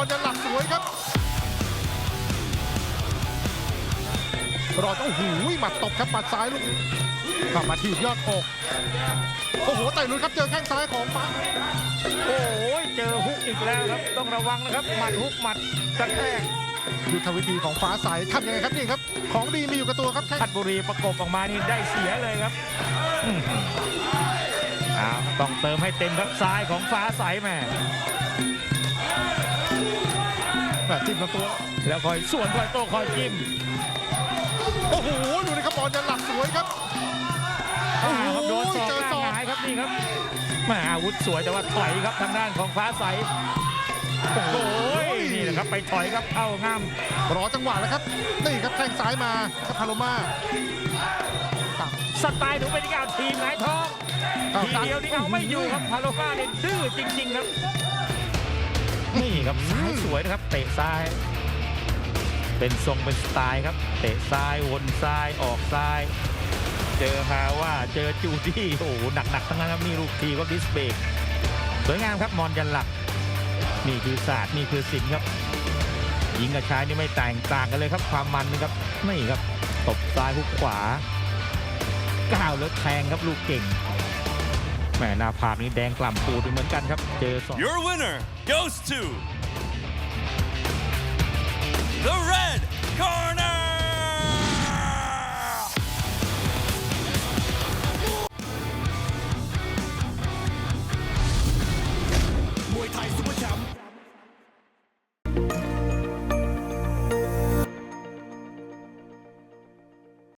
อลยันหลักสวยครับรอเจ้าหูยหมัดตบครับหมัดซ้ายลูกกลับมาถีบยอดอกโอ้โหแต่ลุ้นครับเจอแข้งซ้ายของฟ้าโอ้ยเจอฮุกอีกแล้วครับ ต้องระวังนะครับหมัดฮุกหมัดกระแทกยุทธวิธีของฟ้าใสทำยังไงครับนี่ครับ ของดีมีอยู่กับตัวครับแข้งพัดบุรีประกบออกมานี่ได้เสียเลยครับอื้อหืออ้าวต้องเติมให้เต็มครับซ้ายของฟ้าใสแม่แบบ จิ้มลำตัว แล้วคอยส่วนคอยโต้คอยจิ้มโอ้โหดูนะครับบอลยันหลักสวยครับโอ้โหอ้าวครับโดนศอกเจอหน้าศอกหงายครับนี่ครับแม่อาวุธสวยแต่ว่าถอยครับทางด้านของฟ้าใสโอ้โหนี่แหละครับไปถอยครับเข้าง่ามรอจังหวะแล้วครับนี่ครับแข้งซ้ายมาครับพาโลมาต่ำสไตล์หนูเป็นการทีมหงายท้องเอาทีเดียวนี่เอาไม่อยู่ครับพาโลมาเนี่ยดื้อจริง ๆ ครับ นี่ครับซ้ายสวยนะครับ เตะซ้าย เป็นทรงเป็นสไตล์ครับ เตะซ้ายวนซ้ายออกซ้าย เจอฮาว่าเจอจูดี้โอ้โหหนักๆทั้งนั้นครับนี่ลูกทีก็ดิสเบรกสวยงามครับมอนยันหลักนี่คือศาสตร์นี่คือศิลป์ครับยิงกับชายนี่ไม่แตกต่างกันเลยครับ ความมันนะครับนี่ครับตบซ้ายหุกขวาก้าวแล้วแทงครับลูกเก่ง แหมหน้าผากนี้แดงกล่ำปูดเหมือนกันครับ เจอสอง Your winner goes to the red.